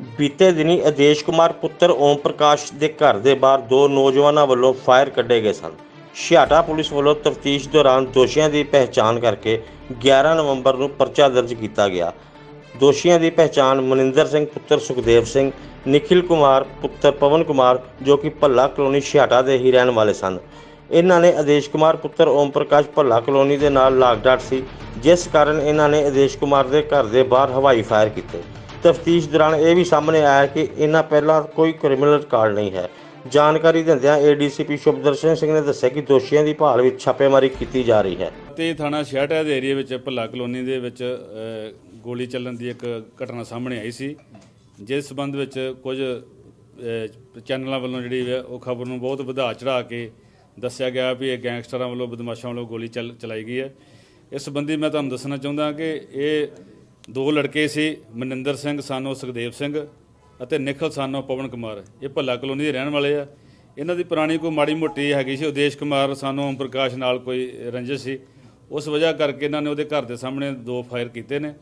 ਬੀਤੇ ਦਿਨੀ ਆਦੇਸ਼ ਕੁਮਾਰ ਪੁੱਤਰ ਓਮ ਪ੍ਰਕਾਸ਼ ਦੇ ਘਰ ਦੇ ਬਾਹਰ ਦੋ ਨੌਜਵਾਨਾਂ ਵੱਲੋਂ ਫਾਇਰ ਕੱਢੇ ਗਏ ਸਨ। ਛਿਆਟਾ ਪੁਲਿਸ ਵੱਲੋਂ ਤਫਤੀਸ਼ ਦੌਰਾਨ ਦੋਸ਼ੀਆਂ ਦੀ ਪਹਿਚਾਣ ਕਰਕੇ 11 ਨਵੰਬਰ ਨੂੰ ਪਰਚਾ ਦਰਜ ਕੀਤਾ ਗਿਆ। ਦੋਸ਼ੀਆਂ ਦੀ ਪਹਿਚਾਣ ਮਨਿੰਦਰ ਸਿੰਘ ਪੁੱਤਰ ਸੁਖਦੇਵ ਸਿੰਘ, ਨikhil ਕੁਮਾਰ ਪੁੱਤਰ ਪਵਨ ਕੁਮਾਰ ਜੋ ਕਿ ਭੱਲਾ ਕਲੋਨੀ ਛਿਆਟਾ ਦੇ ਹੀ ਰਹਿਣ ਵਾਲੇ ਸਨ। ਇਹਨਾਂ ਨੇ ਆਦੇਸ਼ ਕੁਮਾਰ ਪੁੱਤਰ ਓਮ ਪ੍ਰਕਾਸ਼ ਭੱਲਾ ਕਲੋਨੀ ਦੇ ਨਾਲ ਲਾਗਡਾਟ ਸੀ, ਜਿਸ ਕਾਰਨ ਇਹਨਾਂ ਨੇ ਆਦੇਸ਼ ਕੁਮਾਰ ਦੇ ਘਰ ਦੇ ਬਾਹਰ ਹਵਾਈ ਫਾਇਰ ਕੀਤੇ। ਤਫਤੀਸ਼ ਦੌਰਾਨ ਇਹ ਵੀ ਸਾਹਮਣੇ ਆਇਆ ਕਿ ਇਹਨਾਂ ਪਹਿਲਾਂ ਕੋਈ ਕ੍ਰਿਮੀਨਲ ਰਿਕਾਰਡ ਨਹੀਂ ਹੈ। ਜਾਣਕਾਰੀ ਦਿੰਦਿਆਂ ਏਡੀਸੀਪੀ ਸ਼ੁਭਦਰਸ਼ਨ ਸਿੰਘ ਨੇ ਦੱਸਿਆ ਕਿ ਦੋਸ਼ੀਆਂ ਦੀ ਭਾਲ ਵਿੱਚ ਛਾਪੇਮਾਰੀ ਕੀਤੀ ਜਾ ਰਹੀ ਹੈ। ਤੇ ਥਾਣਾ ਛਿਆਟਾ ਦੇ ਏਰੀਆ ਵਿੱਚ ਭੱਲਾ ਕਲੋਨੀ ਦੇ ਵਿੱਚ ਗੋਲੀ ਚੱਲਣ ਦੀ ਇੱਕ ਘਟਨਾ ਸਾਹਮਣੇ ਆਈ ਸੀ, ਜਿਸ ਸਬੰਧ ਵਿੱਚ ਕੁਝ ਚੈਨਲਾਂ ਵੱਲੋਂ ਜਿਹੜੀ ਉਹ ਖਬਰ ਨੂੰ ਬਹੁਤ ਵਧਾ ਚੜਾ ਕੇ ਦੱਸਿਆ ਗਿਆ ਵੀ ਇਹ ਗੈਂਗਸਟਰਾਂ ਵੱਲੋਂ ਬਦਮਾਸ਼ਾਂ ਵੱਲੋਂ ਗੋਲੀ ਚੱਲ, ਚਲਾਈ ਗਈ ਹੈ। ਇਸ ਸੰਬੰਧੀ ਮੈਂ ਤੁਹਾਨੂੰ ਦੱਸਣਾ ਚਾਹੁੰਦਾ ਕਿ ਇਹ ਦੋ ਲੜਕੇ ਸੀ, ਮਨਿੰਦਰ ਸਿੰਘ, ਸਾਨੋ ਸੁਖਦੇਵ ਸਿੰਘ ਅਤੇ ਨਿਖਲ, ਸਾਨੋ ਪਵਨ ਕੁਮਾਰ। ਇਹ ਭੱਲਾ ਕਲੋਨੀ ਦੇ ਰਹਿਣ ਵਾਲੇ ਆ। ਇਹਨਾਂ ਦੀ ਪੁਰਾਣੀ ਕੋਈ ਮਾੜੀ ਮੋਟੀ ਹੈਗੀ ਸੀ, ਉਦੇਸ਼ ਕੁਮਾਰ ਸਾਨੂੰ ਓਮ ਪ੍ਰਕਾਸ਼ ਨਾਲ ਕੋਈ ਰੰਜਿਸ਼ ਸੀ। ਉਸ ਵਜ੍ਹਾ ਕਰਕੇ ਇਹਨਾਂ ਨੇ ਉਹਦੇ ਘਰ ਦੇ ਸਾਹਮਣੇ ਦੋ ਫਾਇਰ ਕੀਤੇ ਨੇ।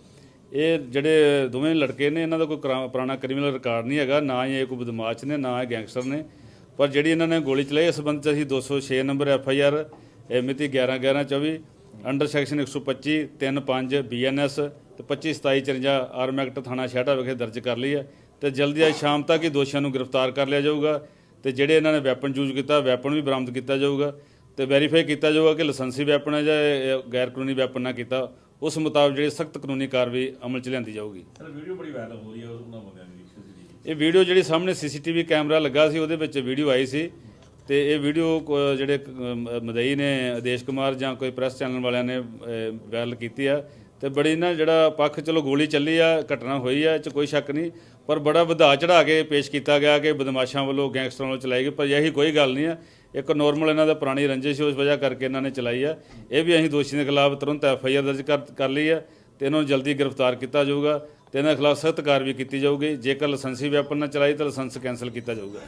ਇਹ ਜਿਹੜੇ ਦੋਵੇਂ ਲੜਕੇ ਨੇ, ਇਹਨਾਂ ਦਾ ਕੋਈ ਕਰਾ- ਪੁਰਾਣਾ ਕ੍ਰਿਮੀਨਲ ਰਿਕਾਰਡ ਨਹੀਂ ਹੈਗਾ, ਨਾ ਹੀ ਇਹ ਕੋਈ ਬਦਮਾਸ਼ ਨੇ, ਨਾ ਇਹ ਗੈਂਗਸਟਰ ਨੇ। ਪਰ ਜਿਹੜੀ ਇਹਨਾਂ ਨੇ ਗੋਲੀ ਚਲਾਈ, ਇਸ ਸੰਬੰਧ 'ਚ ਅਸੀਂ 206 ਨੰਬਰ ਐਫ ਆਈ ਆਰ ਮਿਤੀ 11 11 24 ਅੰਡਰ ਸੈਕਸ਼ਨ 125 35 ਬੀਐਨਐਸ ਤੇ 25 27 54 ਆਰਮ ਐਕਟ ਥਾਣਾ ਛਿਆਟਾ ਵਿਖੇ ਦਰਜ ਕਰ ਲਈ ਹੈ ਤੇ ਜਲਦੀ ਅੱਜ ਸ਼ਾਮ ਤੱਕ ਹੀ ਦੋਸ਼ੀਆਂ ਨੂੰ ਗ੍ਰਿਫਤਾਰ ਕਰ ਲਿਆ ਜਾਊਗਾ ਤੇ ਜਿਹੜੇ ਇਹਨਾਂ ਨੇ ਵੈਪਨ ਯੂਜ਼ ਕੀਤਾ ਵੈਪਨ ਵੀ ਬਰਾਮਦ ਕੀਤਾ ਜਾਊਗਾ ਤੇ ਵੈਰੀਫਾਈ ਕੀਤਾ ਜਾਊਗਾ ਕਿ ਲਾਇਸੈਂਸੀ ਵੈਪਨ ਹੈ ਜਾਂ ਗੈਰ ਕਾਨੂੰਨੀ ਵੈਪਨ ਨਾ ਕੀਤਾ ਉਸ ਮੁਤਾਬਕ ਜਿਹੜੀ ਸਖਤ ਕਾਨੂੰਨੀ ਕਾਰਵਾਈ ਅਮਲ 'ਚ ਲਿਆਂਦੀ ਜਾਊਗੀ। ਸਰ ਵੀਡੀਓ ਬੜੀ ਵਾਇਰਲ ਹੋ ਰਹੀ ਹੈ ਉਹਨਾਂ ਬੰਦਿਆਂ ਦੀ ਇਹ ਵੀਡੀਓ ਜਿਹੜੀ ਸਾਹਮਣੇ ਸੀਸੀਟੀਵੀ ਕੈਮਰਾ ਲੱਗਾ ਸੀ ਉਹਦੇ ਵਿੱਚ ਵੀਡੀਓ ਆਈ ਸੀ ਤੇ ਇਹ ਵੀਡੀਓ ਜਿਹੜੇ ਮਦਈ ਨੇ ਆਦੇਸ਼ ਕੁਮਾਰ ਜਾਂ ਕੋਈ ਪ੍ਰੈਸ ਚੈਨਲ ਵਾਲਿਆਂ ਨੇ ਵਾਇਰਲ ਕੀਤੀ ਆ। ਤੇ ਬੜੀ ਨਾ ਜਿਹੜਾ ਪੱਖ ਚਲੋ ਗੋਲੀ ਚੱਲੀ ਆ, ਘਟਨਾ ਹੋਈ ਆ, ਇਹ ਚ ਕੋਈ ਸ਼ੱਕ ਨਹੀਂ, ਪਰ ਬੜਾ ਵਧਾ ਚੜਾ ਕੇ ਪੇਸ਼ ਕੀਤਾ ਗਿਆ ਕਿ ਬਦਮਾਸ਼ਾਂ ਵੱਲੋਂ ਗੈਂਗਸਟਰਾਂ ਵੱਲੋਂ ਚਲਾਈ ਗਈ, ਪਰ ਇਹੀ ਕੋਈ ਗੱਲ ਨਹੀਂ ਆ। ਇੱਕ ਨੋਰਮਲ ਇਹਨਾਂ ਦਾ ਪੁਰਾਣੀ ਰੰਜਿਸ਼ ਉਸ ਵਜ੍ਹਾ ਕਰਕੇ ਇਹਨਾਂ ਨੇ ਚਲਾਈ ਆ। ਇਹ ਵੀ ਅਸੀਂ ਦੋਸ਼ੀ ਦੇ ਖਿਲਾਫ ਤੁਰੰਤ ਐਫ ਆਈ ਆਰ ਦਰਜ ਕਰ ਕਰ ਲਈ ਆ ਤੇ ਇਹਨਾਂ ਨੂੰ ਜਲਦੀ ਗ੍ਰਿਫਤਾਰ ਕੀਤਾ ਜਾਊਗਾ ਤੇ ਇਹਨਾਂ ਦੇ ਖਿਲਾਫ ਸਖਤ ਕਾਰਵਾਈ ਕੀਤੀ ਜਾਊਗੀ। ਜੇਕਰ ਲਾਇਸੈਂਸੀ ਵੈਪਨ ਨਾਲ ਚਲਾਈ ਤਾਂ ਲਾਇਸੈਂਸ ਕੈਂਸਲ ਕੀਤਾ ਜਾਊਗਾ।